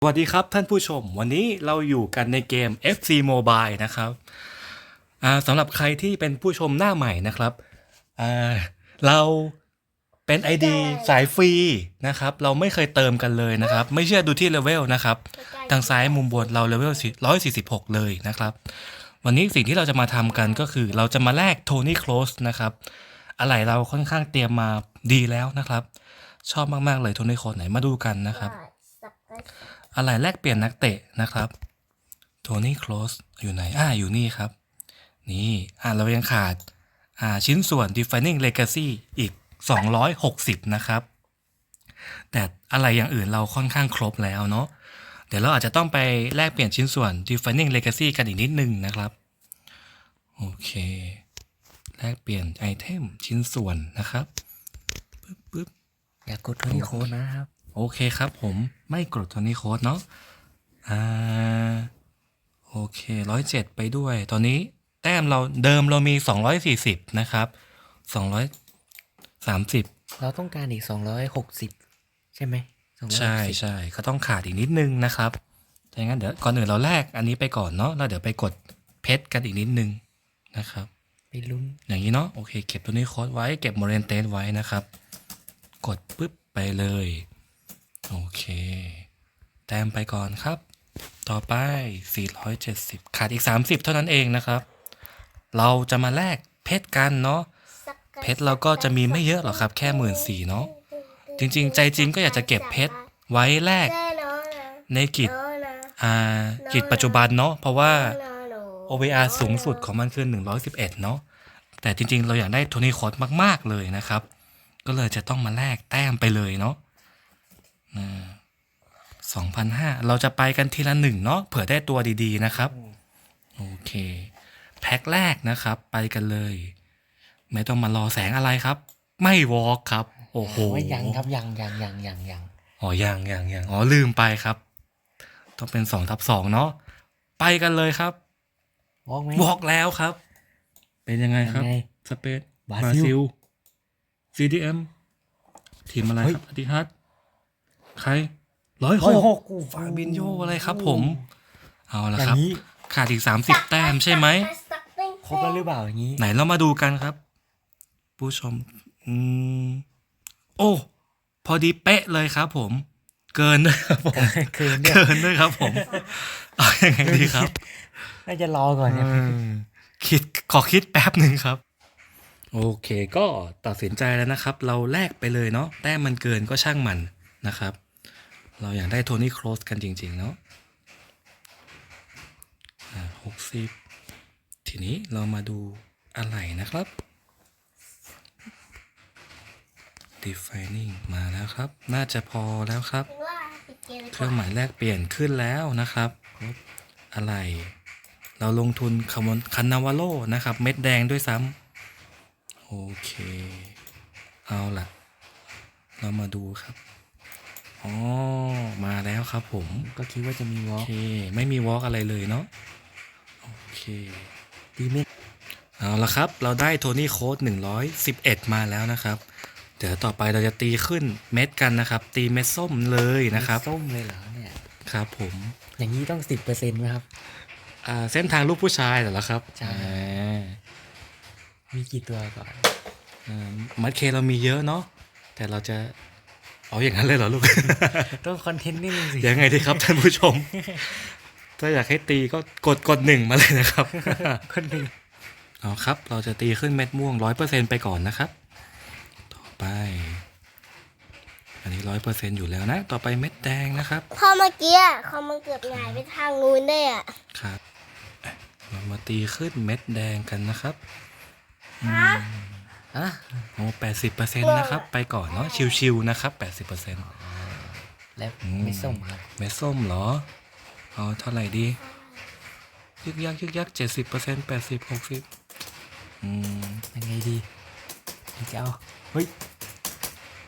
สวัสดีครับท่านผู้ชม วันนี้เราอยู่กันในเกม FC Mobile นะครับอ่าสำหรับใครที่เป็นผู้ชมหน้าใหม่นะครับอ่าเราเป็น ID สายฟรีนะครับ เราไม่เคยเติมกันเลยนะครับ ไม่เชื่อดูที่เลเวลนะครับ ทางซ้ายมุมบนเราเลเวล146 เลยนะครับ วันนี้สิ่งที่เราจะมาทำกันก็คือ เราจะมาแลกโทนี่โคลสนะครับ อะไรเราค่อนข้างเตรียมมาดีแล้วนะครับ ชอบมาก ๆ เลยโทนี่โคลสไหนมาดูกันนะครับ อะไรแลกเปลี่ยนนักเตะนะครับโทนี่โคลสอยู่ไหน อ่าอยู่นี่ครับ นี่อ่าเรายังขาดอ่าชิ้นส่วน defining legacy อีก 260 นะครับ แต่อะไรอย่างอื่นเราค่อนข้างครบแล้วเนาะเดี๋ยวเราอาจจะต้องไปแลกเปลี่ยนชิ้นส่วน defining legacy กันอีกนิดนึงนะครับ โอเค แลกเปลี่ยนไอเทมชิ้นส่วนนะครับปึ๊บปึ๊บอย่ากดโทนี่โคนะครับ โอเคครับผมไม่กดโทนี่โค้ดเนาะอ่าโอเคร้อยเจ็ดไปด้วย ตอนนี้แต้มเราเดิมเรามีสองร้อยสี่สิบนะครับสองร้อยสามสิบเราต้องการอีก260ใช่ไหม260ใช่ใช่ก็ต้องขาดอีกนิดนึงนะครับถ้างั้นเดี๋ยวก่อนอื่นเราแลกอันนี้ไปก่อนเนาะแล้วเดี๋ยวไปกดเพชรกันอีกนิดนึงนะครับ ไปลุ้นอย่างนี้เนาะโอเค เก็บตัวนี้โค้ดไว้เก็บโมเรนเตสไว้นะครับ กดปุ๊บไปเลย โอเค แต้มไปก่อนครับ ต่อไป 470 ขาดอีก 30 เท่านั้นเองนะครับ เราจะมาแลกเพชรกันเนาะ เพชรเราก็จะมีไม่เยอะหรอกครับ แค่หมื่นสี่เนาะ จริง ๆ ใจจริงก็อยากจะเก็บเพชรไว้แลกในกิจอ่ากิจปัจจุบันเนาะ เพราะว่า OVR สูงสุดของมันคือ 111 เนาะ แต่จริง ๆ เราอยากได้โทนี่คอสมาก ๆ เลยนะครับ ก็เลยจะต้องมาแลกแต้มไปเลยเนาะ สองพันห้าเราจะไปกันทีละหนึ่งเนาะเผื่อได้ตัวดีๆนะครับ โอเค แพ็คแรกนะครับ ไปกันเลย ไม่ต้องมารอแสงอะไรครับ ไม่วอล์กครับ โอ้โหโอ้ยยังครับยังยังยังยังยังอ๋อยังยังยังอ๋อลืมไปครับ ต้องเป็นสองทับสองเนาะไปกันเลยครับวอกไหมบอกแล้วครับ เป็นยังไงครับยังไงสเปซบราซิลล CDM ทีมอะไรเฮ้ยครับอธิฮัต ใครร้อยร้อยหหกกอู้ฟาบินโยอะไรครับผม เอาละอย่าครับงนี้ขาดอีกสามสิบแต้มใช่ไหมครบแล้วหรือเปล่าอย่างนี้ ไหนเรามาดูกันครับ ผู้ชม อืม โอ้ พอดีเป๊ะเลยครับผม เกินด้วยครับผมคืนเนี่ยเกินด้วยครับผมเอายังไงดีครับ น่าจะรอก่อนเนี่ยอืมคิดขอคิดแป๊บหนึ่งครับ โอเค ก็ตัดสินใจแล้วนะครับ เราแลกไปเลยเนาะแต้มมันเกินก็ช่างมันนะครับ เราอยากได้โทนี่โคลสกันจริง ๆ เนาะหกสิบทีนี้เรามาดูอะไรนะครับ defining มาแล้วครับ น่าจะพอแล้วครับ เครื่องหมายแลกเปลี่ยนขึ้นแล้วนะครับ อะไร เราลงทุนคำนคันนาวาโลนะครับ เม็ดแดงด้วยซ้ำโอเค เอาล่ะ เรามาดูครับ อ๋อ มาแล้วครับผมก็คิดว่าจะมีวอโอล์กเคไม่มีวอล์กอะไรเลยเนาะโอเคดีไหมเอาละครับ เราได้โทนี่โค้ด111 มาแล้วนะครับ เดี๋ยวต่อไปเราจะตีขึ้นเม็ดกันนะครับ ตีเม็ดส้มเลยนะครับส้มเลยเหรอเนี่ยครับผมอย่างนี้ต้องสิบเปอร์เซ็นต์ไหมครับอ่าเส้นทางลูกผู้ชายเหรอครับใช่อ่ามีกี่ตัวก่อนอ่ามัดเคเรามีเยอะเนาะแต่เราจะ เอาอย่างนั้นเลยเหรอลูก ต้องคอนเทนต์นิดนึงสิยังไงดีครับท่านผู้ชม ถ้าอยากให้ตีก็กดกดหนึ่งมาเลยนะครับคนหนึ่งเอาครับ เราจะตีขึ้นเม็ดม่วงร้อยเปอร์เซ็นไปก่อนนะครับ ต่อไป อันนี้ร้อยเปอร์เซ็นอยู่แล้วนะ ต่อไปเม็ดแดงนะครับ พอเมื่อกี้อะเขามันเกือบหงายไปทางนู้นได้อะครับอะเรามาตีขึ้นเม็ดแดงกันนะครับ อะโอ้แปดสิบเปอร์เซ็นนะครับ ไปก่อนเนาะชิวๆนะครับแปดสิบเปอร์เซ็นแล้วอืมไม่ส้มครับเม็ดส้มเหรอเอาเท่าไหร่ดียึกยักยึกยักเจ็ดสิบเปอร์เซ็นแปดสิบหกสิบอืมยังไงดีจะเอาเฮ้ย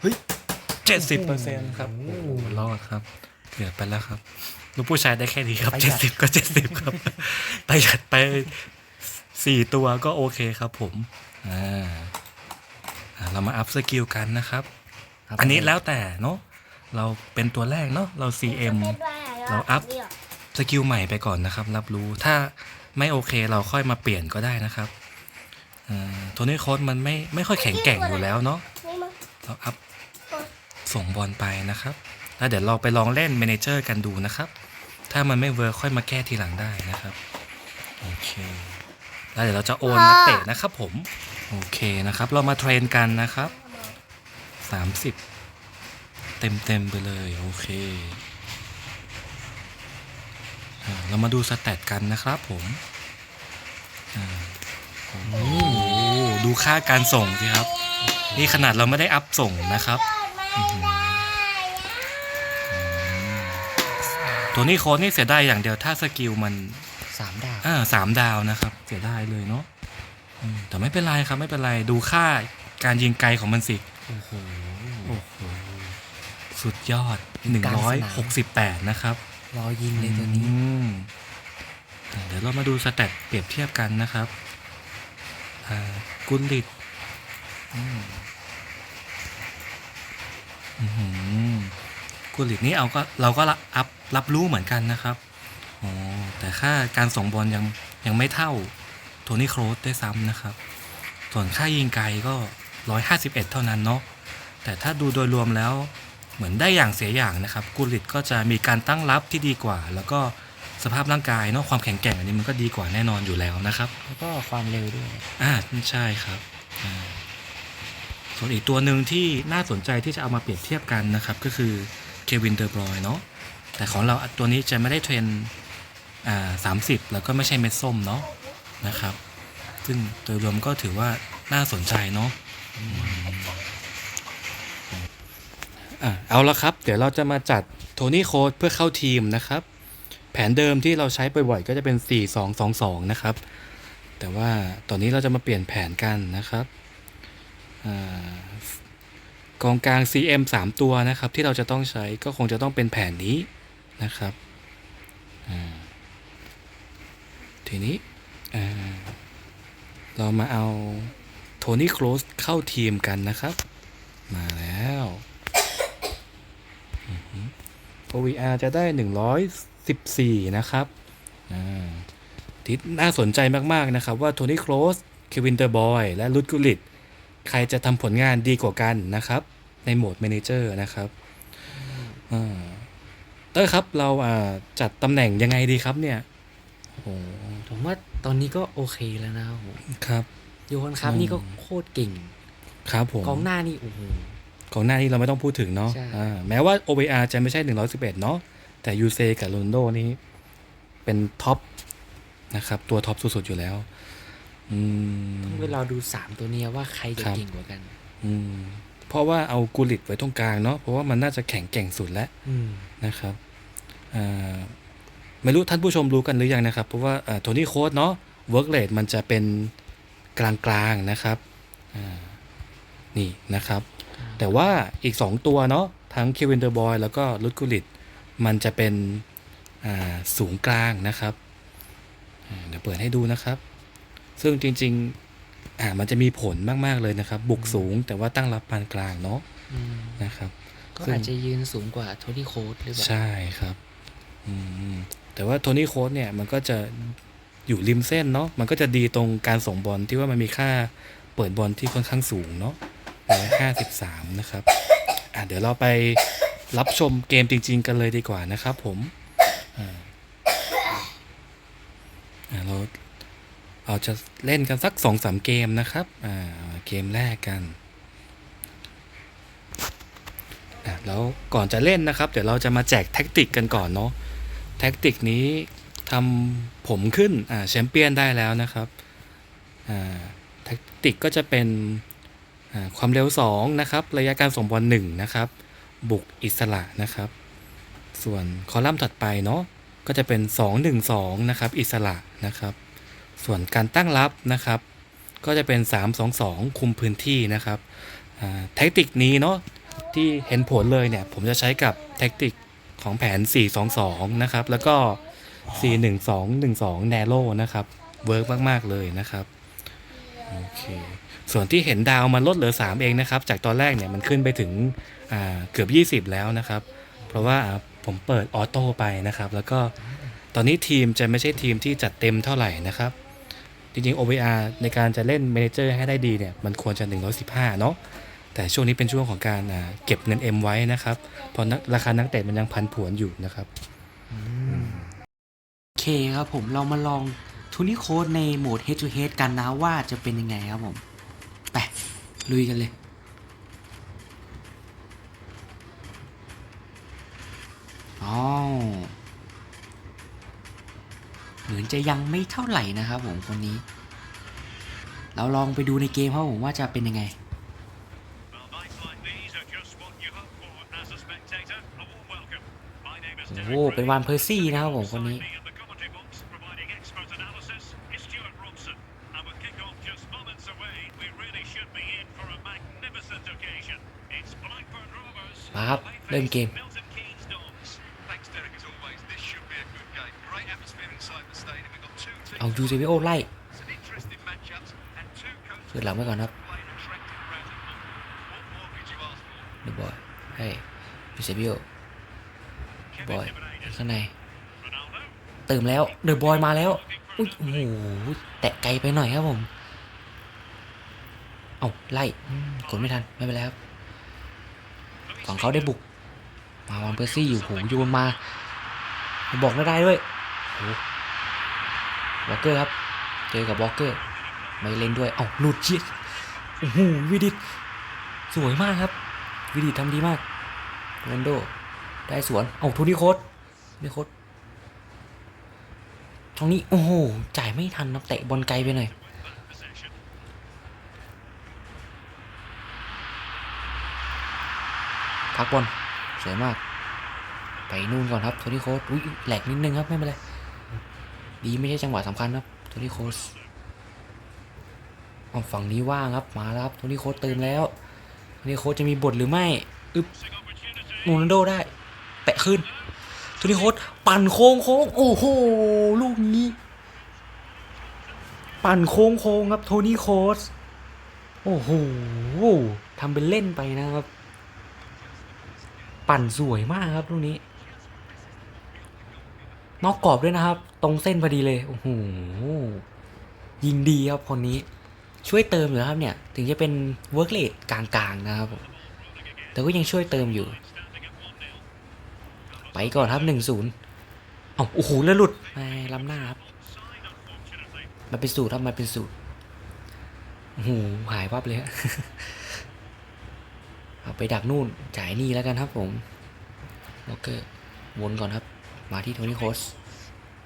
เฮ้ยเจ็ดสิบเปอร์เซ็นครับโอ้โอ้โหรอดครับเกือบไปแล้วครับลูกผู้ชายได้แค่นี้ครับประหยัเจ็ดดสิบก็เจ็ดสิบครับประหยัดไปสี่ตัวก็โอเคครับผม อ่าอ่า เรามาอัพสกิลกันนะครับครับ อันนี้แล้วแต่เนาะเราเป็นตัวแรกเนาะเรา CM เม็ดว่าเราเราอัพเนี่ยสกิลใหม่ไปก่อนนะครับ รับรู้ถ้าไม่โอเคเราค่อยมาเปลี่ยนก็ได้นะครับโทนี่โค้ดมันไม่ไม่ค่อยแข็งแกร่งอยู่แล้วเนาะนี่มั้งเราอัพส่งบอลไปนะครับ แล้วเดี๋ยวเราไปลองเล่นเมเนเจอร์กันดูนะครับ ถ้ามันไม่เวิร์คค่อยมาแก้ทีหลังได้นะครับ โอเค แล้วเดี๋ยวเราจะโอนนักเตะนะครับผม โอเคนะครับ เรามาเทรนกันนะครับ 30 เต็มเต็มๆไปเลย โอเคอ่าเรามาดูสแตทกันนะครับผมอ่าโอ้โหดูค่าการส่งสิครับ นี่ขนาดเราไม่ได้อัพส่งนะครับไม่ได้ตัวนี้โค้ดนี่เสียดายอย่างเดียวถ้าสกิลมันสามดาวอ่าสามดาวนะครับ เสียดายเลยเนาะอืม แต่ไม่เป็นไรครับ ไม่เป็นไรดูค่าการยิงไกลของมันสิ โอ้โหโอ้โหสุดยอด 168 นะครับ รอยิงเลยตัวนี้อืมอ่าเดี๋ยวเรามาดูสแตทเปรียบเทียบกันนะครับอ่ากุลลิตอืมอื้อหือกุลลิตนี่เอาก็เราก็รับอัพรับรู้เหมือนกันนะครับอ๋อแต่ค่าการส่งบอลยังยังไม่เท่าโทนี่โครสได้วยซ้ำนะครับ ส่วนค่ายิงไกลก็ 151 เท่านั้นเนาะแต่ถ้าดูโดยรวมแล้วเหมือนได้อย่างเสียอย่างนะครับกุลิตก็จะมีการตั้งรับที่ดีกว่า แล้วก็สภาพร่างกายเนาะความแข็งแกร่งอันนี้มันก็ดีกว่าแน่นอนอยู่แล้วนะครับแล้วก็ความเร็วด้วยอ่าใช่ครับอ่าส่วนอีกตัวหนึ่งที่น่าสนใจที่จะเอามาเปรียบเทียบกันนะครับ ก็คือเควินเดอร์บรอยเนาะแต่ของเราตัวนี้จะไม่ได้เทรนอ่าสามสิบแล้วก็ไม่ใช่เม็ดส้มเนาะ นะครับ ซึ่งโดยรวมก็ถือว่าน่าสนใจเนาะอะเอาละครับ เดี๋ยวเราจะมาจัดโทนี่โค้ดเพื่อเข้าทีมนะครับ แผนเดิมที่เราใช้บ่อยๆก็จะเป็น 4-2-2-2 นะครับ แต่ว่าตอนนี้เราจะมาเปลี่ยนแผนกันนะครับอกองกลาง CM 3 ตัวนะครับ ที่เราจะต้องใช้ก็คงจะต้องเป็นแผนนี้นะครับทีนี้ เรามาเอาโทนี่โคลสเข้าทีมกันนะครับ มาแล้ว OVR จะได้ 114 นะครับที่น่าสนใจมาก ๆ นะครับ ว่าโทนี่โคลสเควินเตอร์บอยและลุดกุลิตใครจะทำผลงานดีกว่ากันนะครับ ในโหมด m ม n เจอร์นะครับเต้ยครับเราจัดตำแหน่งยังไงดีครับเนี่ยโอ้ ผมว่าตอนนี้ก็โอเคแล้วนะครับผมครับ โยฮันครับอืมนี่ก็โคตรเก่ง ครับผมกองหน้านี่โอ้โหของหน้านี้เราไม่ต้องพูดถึงเนาะใช่อ่าแม้ว่า OVR จะไม่ใช่111เนาะแต่ยูเซกับโรนโดนี่เป็นท็อปนะครับ ตัวท็อปสุดๆอยู่แล้วอืมต้องไปรอดูสามตัวเนี้ยว่าใครจะครับเก่งกว่ากัน อืมเพราะว่าเอากูลิตไว้ตรงกลางเนาะเพราะว่ามันน่าจะแข็งแกร่งสุดแล้วอืมนะครับอ่า ไม่รู้ท่านผู้ชมรู้กันหรือยังนะครับ เพราะว่าโทนี่โค้ดเนาะเวิร์กเลดมันจะเป็นกลางๆนะครับอ่านี่นะครับ แต่ว่าอีก 2 ตัวเนาะทั้งเควินเดอร์บอยแล้วก็ลุดกูลิตมันจะเป็นอ่าสูงกลางนะครับอ่าเดี๋ยวเปิดให้ดูนะครับ ซึ่งจริงๆอ่ามันจะมีผลมาก ๆ เลยนะครับ บุกสูงแต่ว่าตั้งรับปานกลางเนาะอืมนะครับ ก็อาจจะยืนสูงกว่าโทนี่โค้ดหรือเปล่า ใช่ครับ อืม แต่ว่าโทนี่โค้ดเนี่ยมันก็จะอยู่ริมเส้นเนาะมันก็จะดีตรงการส่งบอลที่ว่ามันมีค่าเปิดบอลที่ค่อนข้างสูงเนาะร้อยห้าสิบสามนะครับอะเดี๋ยวเราไปรับชมเกมจริง ๆ กันเลยดีกว่านะครับผมอ่าเราเราจะเล่นกันสักสองสามเกมนะครับอ่าเกมแรกกันอะแล้วก่อนจะเล่นนะครับ เดี๋ยวเราจะมาแจกแท็กติกกันก่อนเนาะ แท็กติกนี้ทำผมขึ้นแชมเปี้ยนได้แล้วนะครับแท็กติกก็จะเป็นความเร็ว 2 นะครับ ระยะการส่งบอล1นะครับ บุกอิสระนะครับ ส่วนคอลัมน์ถัดไปเนาะก็จะเป็น 2-1-2 นะครับ อิสระนะครับ ส่วนการตั้งรับนะครับ ก็จะเป็น 3-2-2 คุมพื้นที่นะครับแท็กติกนี้เนาะที่เห็นผลเลยเนี่ย ผมจะใช้กับแท็กติก ของแผน 422 นะครับ แล้วก็ 41212 Narrow นะครับ เวิร์กมาก ๆ เลยนะครับ โอเค ส่วนที่เห็นดาวมันลดเหลือ 3 เองนะครับ จากตอนแรกเนี่ยมันขึ้นไปถึงเกือบ 20 แล้วนะครับ เพราะว่าผมเปิดออโต้ไปนะครับ แล้วก็ตอนนี้ทีมจะไม่ใช่ทีมที่จัดเต็มเท่าไหร่นะครับ จริงๆ OVR ในการจะเล่นเมนเจอร์ให้ได้ดีเนี่ย มันควรจะ 115 เนาะ แต่ช่วงนี้เป็นช่วงของการเก็บเงิน M ไว้นะครับเพราะราคานักเตะมันยังพันผวนอยู่นะครับโอเคครับผมเรามาลองทูนิโค้ดในโหมด head to head กันนะว่าจะเป็นยังไงครับผมไปลุยกันเลยอ๋อเหมือนจะยังไม่เท่าไหร่นะครับผมคนนี้ เราลองไปดูในเกมครับผมว่าจะเป็นยังไง Well, nights like these are just what you hope for as a spectator. A warm welcome. My name is โอ้ Derek โหเป็นวานเพอร์ซี่นะครับผมคนนี้ Beside me in the commentary box, providing expert analysis, is Stuart Robson. And with kick-off just moments away, we really should be in for a magnificent occasion. It's Blackburn Rovers. มาครับ เริ่มเกม Milton Keynes Dons. Thanks, Derek, as always. This should be a good game. Great atmosphere inside the stadium. We've got two teams. เอายูเซบิโอไล่ Some interesting matchups and two coaches เปิดหลังไว้ก่อนครับ playing attractive brand of football. What more could you ask for? เดบอยให้ยูเซบิโอ บอยข้างในเติมแล้วเดอะบอยมาแล้วอุ้ยโอ้โหแตะไกลไปหน่อยครับผมเอาไล่กดไม่ทันไม่เป็นไรครับฝั่งเขาได้บุก มาวางเปอร์ซี่อยู่โหโยนมา บอกไม่ได้ด้วยโหวอลเกอร์ครับ เจอกับวอลเกอร์ ไม่เล่นด้วยเอ้าหลุดเชียโอ้โหวิดิตสวยมากครับ วิดิตทำดีมากโรนโด ได้สวนเอ้าโทนี่โคตนี่โคตตรงนี้โอ้โหจ่ายไม่ทันนะเตะบอลไกลไปหน่อยพักบอลสวยมาก ไปนู่นก่อนครับโทนี่โคสอุ้ยแหลกนิดนึงครับไม่เป็นไรดีไม่ใช่จังหวะสำคัญครับโทนี่โคสฝั่งนี้ว่างครับมาแล้วครับโทนี่โคสเติมแล้วโทนี่โคสจะมีบทหรือไม่อึบโรนัลโดได้ แปะขึ้นโทนี่โคสปั่นโค้งโค้งโอ้โหลูกนี้ ปั่นโค้งโค้งครับโทนี่โคสโอ้โหทำเป็นเล่นไปนะครับ ปั่นสวยมากครับลูกนี้ นอกกรอบด้วยนะครับ ตรงเส้นพอดีเลยโอ้โหยิงดีครับคนนี้ ช่วยเติมอยู่ครับเนี่ย ถึงจะเป็นเวิร์กเลดกลางๆนะครับแต่ก็ยังช่วยเติมอยู่ ไปก่อนครับหนึ่งศูนย์เอาโอ้โหแล้วหลุดไปล้ำหน้าครับมันเป็นสูตรครับมันเป็นสูตรโอ้โหหายวับเลยฮะเอาไปดักนู่นจ่ายนี่แล้วกันครับผมวอลเกอร์วนก่อนครับ มาที่โทนี่โคส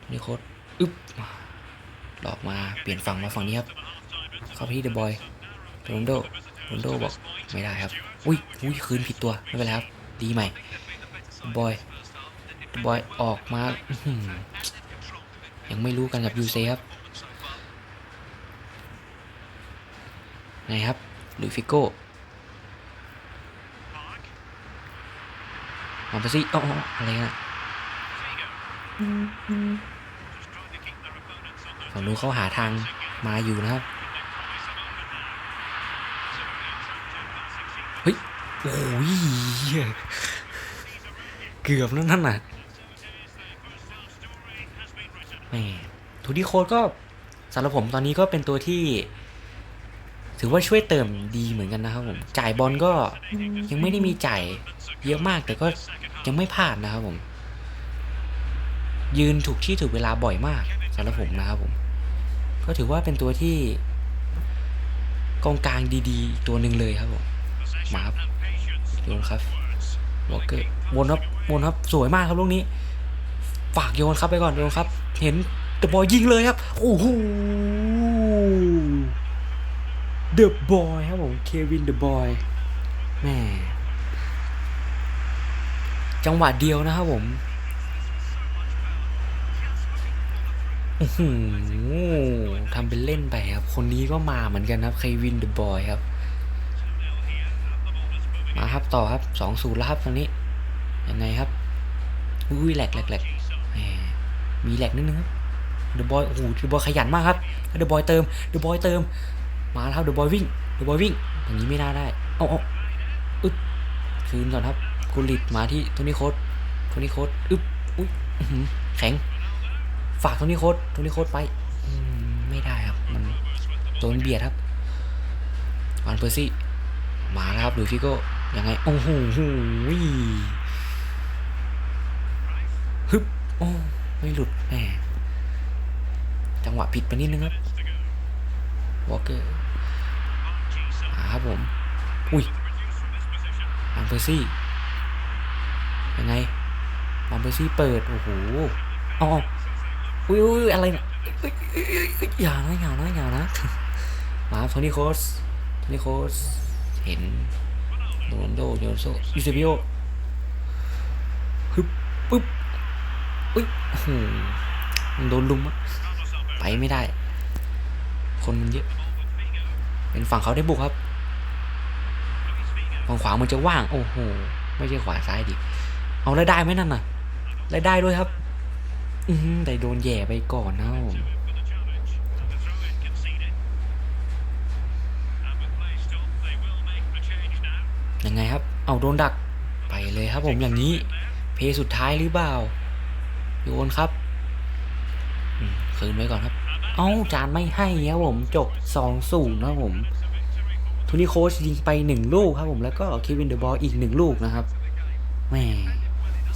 โทนี่โคสอึ๊บหลอกมาเปลี่ยนฝั่งมาฝั่งนี้ครับ เข้าไปที่เดอะบอยโรนลโดโรนลโดบอกไม่ได้ครับ อุ้ยอุ้ยคืนผิดตัว ไม่เป็นไรครับ ดีใหม่บอย บอยออกมายังไม่รู้กันกับยูเซครับไงครับหลุยฟิโก้มาไปสิอ๋ออะไรนะฝั่งนู้นเขาหาทางมาอยู่นะครับเฮ้ยโอ้ยเหี้ยเกือบนั่นนั่นน่ะ แหม่ทูดี้โค้ดก็สำหรับผมตอนนี้ก็เป็นตัวที่ ถือว่าช่วยเติมดีเหมือนกันนะครับผมจ่ายบอลก็ยังไม่ได้มีจ่ายเยอะมากแต่ก็ยังไม่พลาดนะครับผม ยืนถูกที่ถูกเวลาบ่อยมากสำหรับผมนะครับผม ก็ถือว่าเป็นตัวที่กองกลางดีๆอีกตัวหนึ่งเลยครับผมมาครับโยนครับวอลเกอร์วนครับวนครับสวยมากครับลูกนี้ ฝากโยนครับไปก่อนโยนครับ เห็นเดอะบอยยิงเลยครับ โอ้โหเดอะบอยครับผมเควินเดอะบอยแม่จังหวะเดียวนะครับผมทำเป็นเล่นไปครับ คนนี้ก็มาเหมือนกันครับเควินเดอะบอยครับ มาครับต่อครับสองศูนย์แล้วครับตรงนี้ ยังไงครับ อุ้ยแหลกแหลกแหลก มีแหลกนิดนึงครับเดอะบอยโอ้โหเดอะบอยขยันมากครับเดอะบอยเติมเดอะบอยเติม มาแล้วครับเดอะบอยวิ่งเดอะบอยวิ่งอย่างนี้ไม่น่าได้เอาเอาอึดคืนก่อนครับกุลิตมาที่โทนี่โคสโทนี่โค้ดอึ๊บอุ้ยแข็ง ฝากโทนี่โค้ดโทนี่โค้ดไปไม่ได้ครับ มันโดนเบียดครับวันเปอร์ซี่มาแล้วครับดูฟิโก้ยังไงโอ้โหฮึบโอ้ ไม่หลุดแหมจังหวะผิดไปนิดนึงครับวอลเกอร์ครับผม อุ้ยวันเปอร์ซี่ ยังไงวันเปอร์ซี่เปิด โอ้โหอ๋ออุ้ยอุ้ยอะไรเนี่ยอย่านะอย่านะอย่านะมาครับโทนี่โคสโทนี่โคสเห็นโรนโดโยนโซยูเซบิโอฮึบปึ๊บ อุ้ยโอ้โหมันโดนลุมอะไปไม่ได้ คนมันเยอะ เป็นฝั่งเขาได้บุกครับฝั่งขวามันจะว่าง โอ้โห ไม่ใช่ขวาซ้ายดิ เอาแล้วได้ไหมนั่นน่ะได้ได้ด้วยครับ อืมแต่โดนแย่ไปก่อนเนาะยังไงครับ เอาโดนดักไปเลยครับผมอย่างนี้ เพสุดท้ายหรือเปล่า โยนครับคืนไว้ก่อนครับ เอ้าจานไม่ให้ครับผมจบสองศูนย์นะผมทูนี่โคชยิงไปหนึ่งลูกครับผมแล้วก็เควินเดอะบอลอีกหนึ่งลูกนะครับแหม่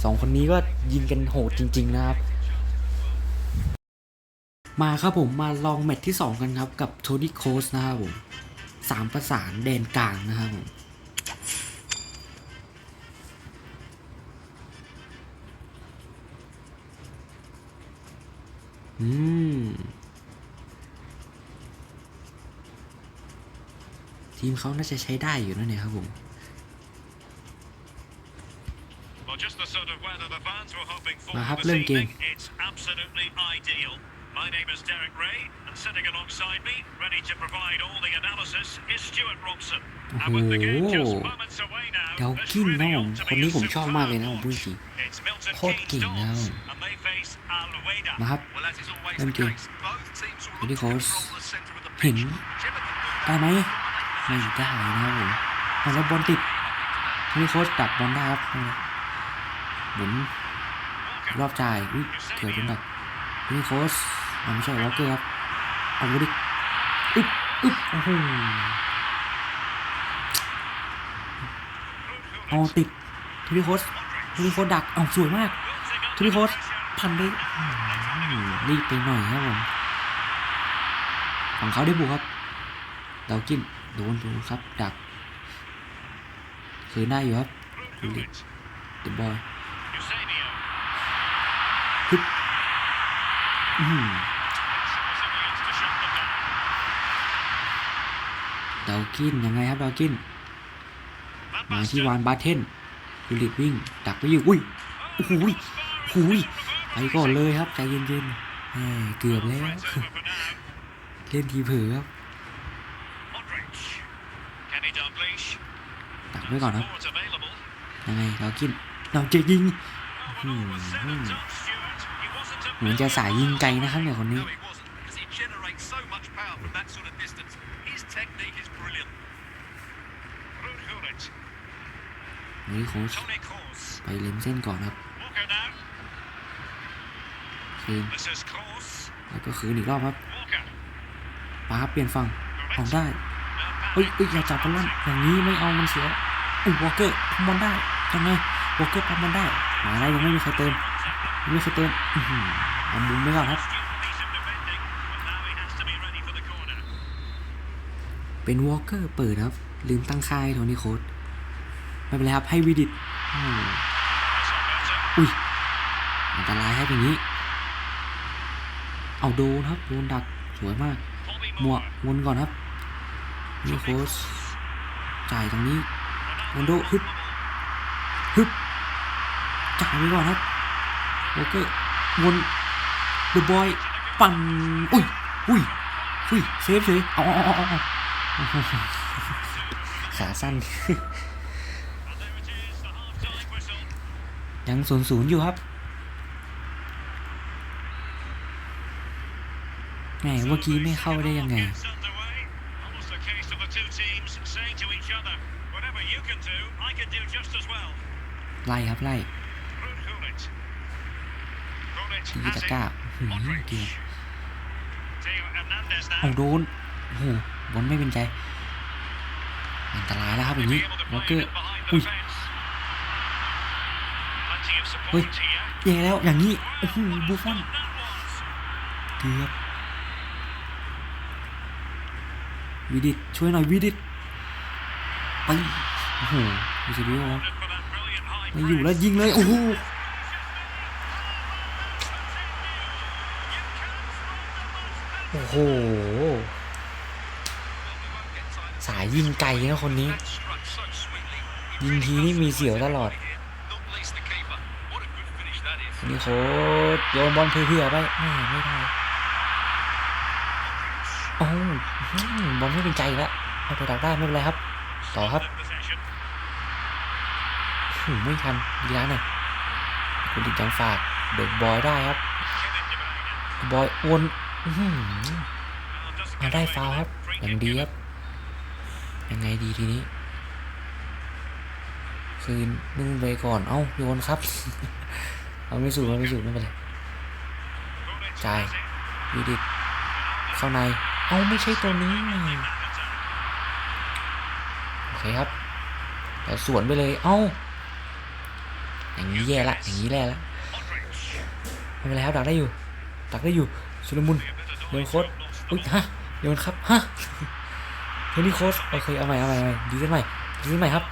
สองคนนี้ก็ยิงกันโหดจริง ๆ นะครับ มาครับผมมาลองแมตช์ที่ 2 กันครับ กับโทนี่โคชนะครับผมสามประสานแดนกลางนะครับผม อืม ทีมเขาน่าจะใช้ได้อยู่นะเนี่ยครับผม Well, just the sort of weather the fans were hoping for มาครับ this เริ่มเกม evening. It's absolutely ideal. My name is Derek Ray, and sitting alongside me, ready to provide all the analysis, is Stuart Robson. And with the game just moments away now, เดา this กินนะ really ผม ought to คน be นี้ a ผมชอบมากเลยนะผม superb พูดจริง It's Milton โคตร Keynes เก่งนะ Dons, and they face Al Weda. มาครับ Well, as is always Thank the you. case, both teams will Really look to close. control the centre of the เห็น pitch. Whichever can do ได้ that ไหมไม่ได้นะครับผมเอาแล้วบอลติดโทนี่โคชดักบอลได้ครับหมุนรอบจ่ายอุ้ยเกี่ยวโดนดักโทนี่โคชอ่า ไม่ใช่วอลเกอร์ครับเอาไปดิอึ๊บอึ๊บโอ้โหเอาติดทนี่โคชโทนี่โคชดักเอาสวยมากทนี่โคชพันเลยอืมรีบไปหน่อยครับผมของเขาได้บุกครับดาวกินโดนโดนครับ ดักคืนได้อยู่ครับดูดิเดบอยฮึบอื้อหือ Civilians to shut them down. ดาวกินยังไงครับดาวกิน Van มาที่ Basten. วานบาเทนดูลิดวิ่งดักไปอยู่ อุ้ยโอ้โหยโอ้โหยไปก่อนเลยครับใจเย็นๆแหมเกือบแล้ว Threats over for now. เล่นทีเผลอครับ Modric. Kenny Dalglish. ดักไว้ก่อนครับ Forwards available. ยังไงดาวกินเราจะยิง Well, one over seven tons, Stuart. He wasn't a เหมือนจะสายยิงไกลนะครับเนี่ยคนนี้ นี่โค้ชไปเล็มเส้นก่อนครับคืนแล้วก็คืนอีกรอบครับ Walker. มาเปลี่ยนฝั่งเอาได้เฮ้ยเฮ้ยอย่าจับกันลั่นอย่างนี้ไม่เอามันเสียอุ้ยวอลเกอร์ทำบอลได้ยังไงวอลเกอร์ทำบอลได้มาแล้ยังไม่มีใครเติมยังไม่มีใครเติมอื้อหือเอามุมไปก่อนครับ เป็นวอลเกอร์เปิดครับ ลืมตั้งค่ายโทนี่โค้ด ไม่เป็นไรครับให้วิดิตอุ้ยอันตรายครับอย่างนี้ เอาโดนครับโดนดักสวยมากหมวกวนก่อนครับนี่โค้ชจ่ายตรงนี้วันโดฮึบฮึบจ่ายไปก่อนครับวอเกอร์วนเดอะบอยปั่นอุ้ยอุ้ยอุ้ยเซฟเฉยเอาเอาเอาเอาเอาโอ้โหขาสั้น ยังศูนย์ศูนย์อยู่ครับแหมเมื่อกี้ไม่เข้าได้ยังไง ไล่ครับไล่ทีตะก้าหืมเกียร์โอ้โดนโอ้หบอลไม่เป็นใจ อันตรายแล้วครับอย่างนี้วอลเกอร์ อุ้ย the fence. Plenty of เฮ้ยแย่แล้วอย่างนี้โอ้โหบูฟอนเกือบวิดิตช่วยหน่อยวิดิตไปโอ้โหยูซิบิโรับ For that brilliant high ไม่อยู่แล้วยิงเลยโอ้โหโอ้โหสายยิงไกลนะคนนี้ ยิงทีนี่มีเสียวตลอด Not least the keeper. What a good finish that is. นี่โคโยนบอลเพื่อๆไปแม่ไม่ได้โอ้บอลไม่เป็นใจแล้วเอาไปดักได้ไม่เป็นไรครับ ต่อครับไม่ทันดีร้านหน่อยคุณดิจังฝากเบิกบอยได้ครับ บอยอ้วนมาได้ฟาวครับอย่างดีครับ ยังไงดีทีนี้ คืนนุ่งไปก่อน เอ้าโยนครับ เอาไม่สูดเอาไม่สูดไม่เป็นไร Gullit Trời. has it. วีดิเข้าใน เอ้าไม่ใช่ตัวนี้ โอเคครับแต่สวนไปเลย เอ้า อย่างนี้แย่ละ อย่างนี้แย่ละไม่เป็นไรครับดักได้อยู่ ดักได้อยู่ สุลมุน A bit of โยนโค้ด from Lost อุ้ยฮะโยนครับ ฮะเฮ้ยนี่โค้ดโอเค เอาใหม่ เอาใหม่เอาใหม่ดีขึ้นใหม่ดีขึ้นใหม่ครับ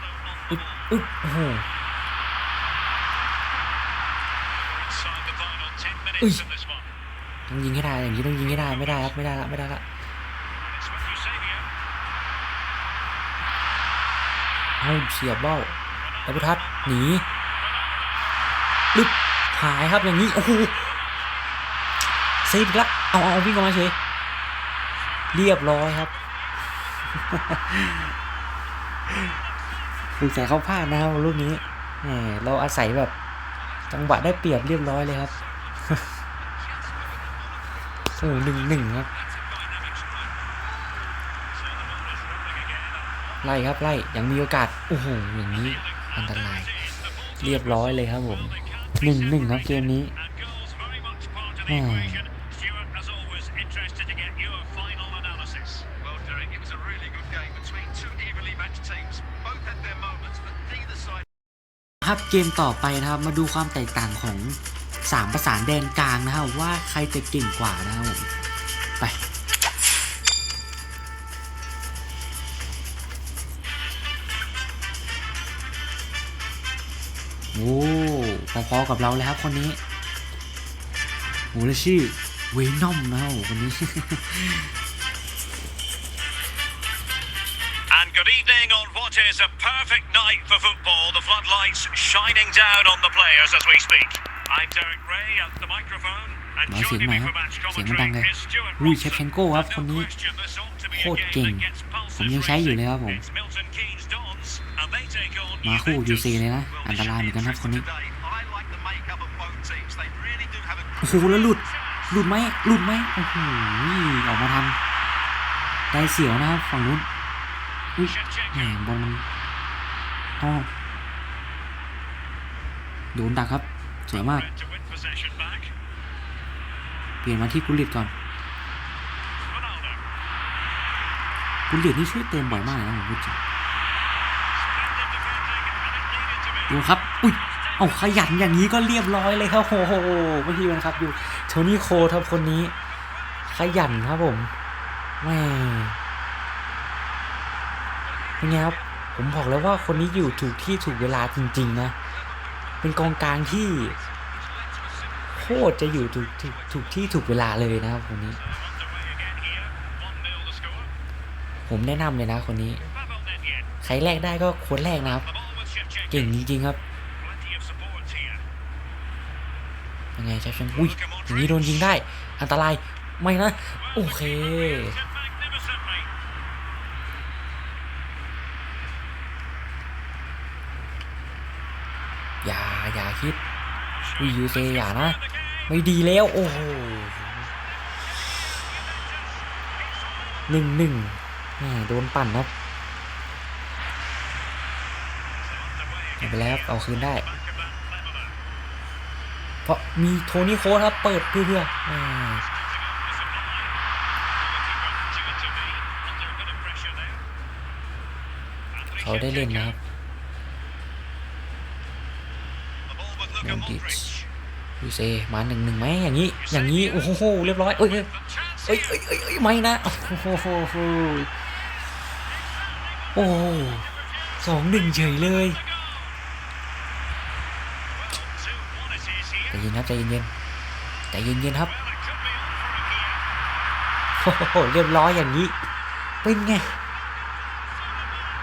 อึ๊บอึ๊บโอ้โห inside the final 10 minutes Ui. of this one. ต้องยิงให้ได้อย่างนี้ต้องยิงให้ได้ไม่ได้ครับไม่ได้ละไม่ได้ละเอาเสียบเบ้าแล้วพุทัศหนีลึกหายครับอย่างนี้โอ้โหเซฟอีกละเอาเอาวิ่งออกมาเฉยเรียบร้อยครับฝึกใส่เข้าพลาดนะครับลูกนี้เราอาศัยแบบ จังหวะได้เปรียบเรียบร้อยเลยครับ โอ้หนึ่งหนึ่งครับ ไล่ครับไล่ยังมีโอกาส โอ้โหอย่างนี้อันตราย เรียบร้อยเลยครับผมหนึ่งหนึ่งครับเกมนี้ครับเกมต่อไปนะครับมาดูความแตกต่างของ สามประสานแดนกลางนะครับว่าใครจะเก่งกว่านะครับผมไปโอ้พอๆกับเราเลยครับคนนี้โอ้แล้วชื่อเวนอมนะครับโอ้คนนี้ And good evening on what is a perfect night for football. The floodlights shining down on the players as we speak. I'm Derek Ray at the microphone. And น้อยเสียง joining หน่อย me ครับ for match เสียงมันดัง commentary เลย is Stuart ลุย Robson. เชฟเชนโกครับ And คน no นี้ question, this ought to be a โคตร game เก่ง that gets pulses ผมยังใช้อยู่เลยครับผม It's Milton Keynes Dons, and they take on มาคู่ยู Juventus. ซีเลยนะ Well, อัน this ตราย should เหมื be อนกันครับคน interesting นี้ today. I like the makeup of both teams. They really do have a โอ้โหแล้วหลุด หลุดไหมหลุดไหมโอ้โหออกมาทันได้เสียวนะครับฝั่งนู้นอุ้ยแหมบอลมันอ้อโดนดักครับ สวยมาก เปลี่ยนมาที่กุลิตก่อนกุลิตนี่ช่วยเติมบ่อยมากเลยนะผมพูดจริงดูครับ อุ้ย เอาขยันอย่างนี้ก็เรียบร้อยเลยครับโอ้โหเมื่อกี้มันครับอยู่โทนี่โคครับคนนี้ ขยันครับผมแม่เป็นไงครับผมบอกแล้วว่าคนนี้อยู่ถูกที่ถูกเวลาจริง ๆ นะ เป็นกองกลางที่ คตรจะอยู่ถูกถูกถูกที่ถูกเวลาเลยนะครับคนนี้ ผมแนะนำเลยนะคนนี้ ใครแรกได้ก็ควรแรกนะครับ เก่งจริงๆครับยังไงใช่ไหมอุ้ยอย่างนี้โดนยิงได้ อันตรายไม่นะ โอเคอย่าอย่าคิด วิยูเซอย่านะ ไม่ดีแล้ว โอ้โหหนึ่งหนึ่งแหมโดนปั่นครับไม่เป็นไรครับเอาคืนได้ เพราะมีโทนี่โค้ชครับ เปิดเพื่อๆอ่าเขาได้เล่นนะครับ ดูเซมาหนึ่งหนึ่งไหมอย่างนี้ อย่างนี้ โอ้โห เรียบร้อย เอ้ยเอ้ยเอ้ยเอ้ยเอ้ยไม่นะ โอ้โหโอ้สองหนึ่งเฉยเลยใจเย็นครับใจเย็นๆใจเย็นๆครับโอ้โหเรียบร้อยอย่างนี้ เป็นไง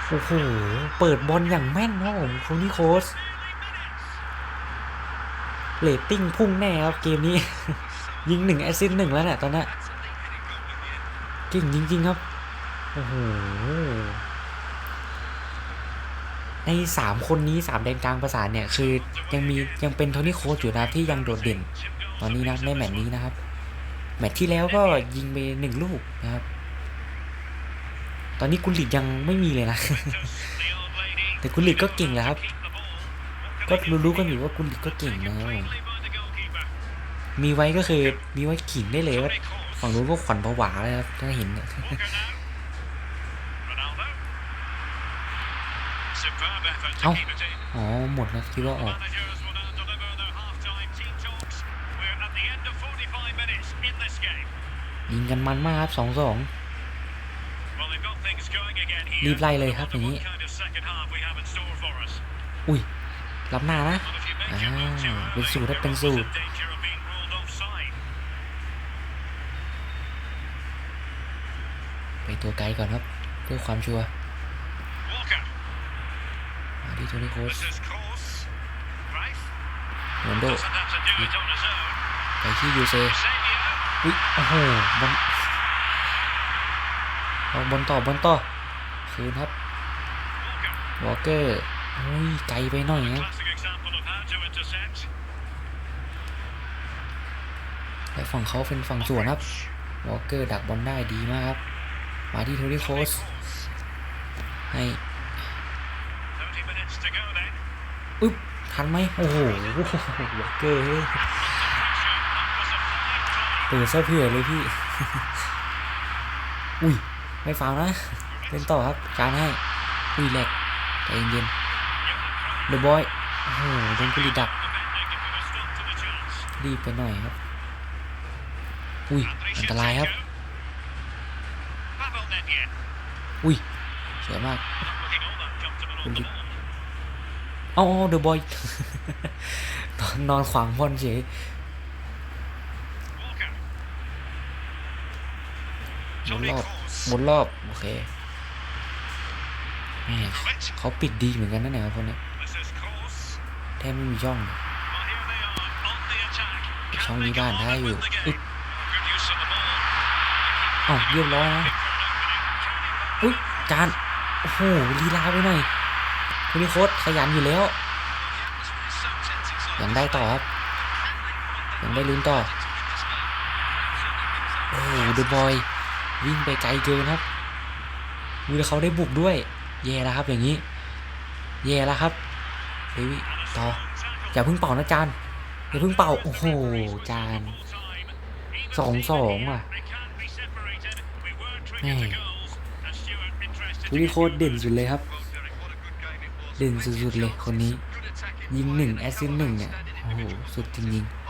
โอ้โห เปิดบอลอย่างแม่นครับผมคนนี้โค้ช เรตติ้งพุ่งแน่ครับเกมนี้ ยิงหนึ่งแอสซิสต์หนึ่งแล้วเนี่ยตอนนี้ยเก่งจริง ๆ ครับ โอ้โห ในสามคนนี้สามแดนกลางประสานเนี่ย คือยังมียังเป็นโทนี่โค้ชอยู่นะที่ยังโดดเด่น ตอนนี้นะในแมตช์นี้นะครับ แมตช์ที่แล้วก็ยิงไปหนึ่งลูกนะครับ ตอนนี้กุลิตยังไม่มีเลยนะ แต่กุลิตก็เก่งแล้วครับ ก็รู้ๆกันอยู่ว่ากุลิตก็เก่งนะครับผม Cleanly by the goalkeeper. มีไว้ก็คือมีไว้ขิงได้เลยว่า Toni Kroos. ฝั่งนู้นก็ขวัญผวาเลยครับถ้าเห็นเนี่ย Walker now. Ronaldo. Superb effort to Oh. keep it in. อ๋อหมดนะคิดว่าออก Managers will now deliver their half-time team talks. We're at the end of 45 minutes in this game. ยิงกันมันมากครับสองสอง Well, they've got things going again here. รีบไล่เลยครับ I อย่าง wonder นี้ what kind of second half we have in store for us. อุ้ย รับหน้านะเป็นสูตรครับเป็นสูตรไปตัวไกลก่อนครับเพื่อความชัวร์มาที่โทนี่โคสโรนโดไปที่ยูเซอุ๊ยโอ้โหบอลเอาบอลต่อบอลต่อ คืนครับวอลเกอร์อุ้ยไกลไปหน่อยนะ และฝั่งเขาเป็นฝั่งสวนครับวอลเกอร์ดักบอลได้ดีมากครับ มาที่โทนี่โคสให้อึ๊บทันไหมโอ้โหวอลเกอร์เฮ้ยเปิดซะเผื่อเลยพี่ อุ้ย ไม่ฟาวนะ เล่นต่อครับ การให้ อุ้ยแหลกใจเย็นๆเดอะบอย โอ้โหโดนกุลีดัก Defending and put a stop to the chance. รีบไปหน่อยครับ อุ้ย อันตรายครับ อุ้ยสวยมาก Looking all that comfortable on the Really? ball. เอาเดอะบอยนอนนอนขวางบอลเฉยหมุนรอบหมุนรอบ โอเคเขาปิดดีเหมือนกันนะเนี่ยคนนี้แทบไม่มีช่อง Well, here they are on the attack. ช่อง Can นี้ they บ้าน go ได้ on อยู่ with the อุ๊ย game? Good use of the ball. เอ้าเรียบร้อยนะอุ้ยจานโอ้โหลีลาไปหน่อยคนนี้โค้ดขยันอยู่แล้วยังได้ต่อครับยังได้ลุ้นต่อโอ้โหเดอะบอยวิ่งไปไกลเกินครับดูแล้วเขาได้บุกด้วย แย่แล้วครับอย่างนี้ แย่แล้วครับเดวิต่ออย่าเพิ่งเป่านะจาน อย่าเพิ่งเป่า โอ้โห จานสองสองว่ะแม่ทุนี่โคตรเด่นสุดเลยครับ เด่นสุดๆเลยคนนี้ ยิงหนึ่งแอสซิสหนึ่งเนี่ย โอ้โห สุดจริงๆ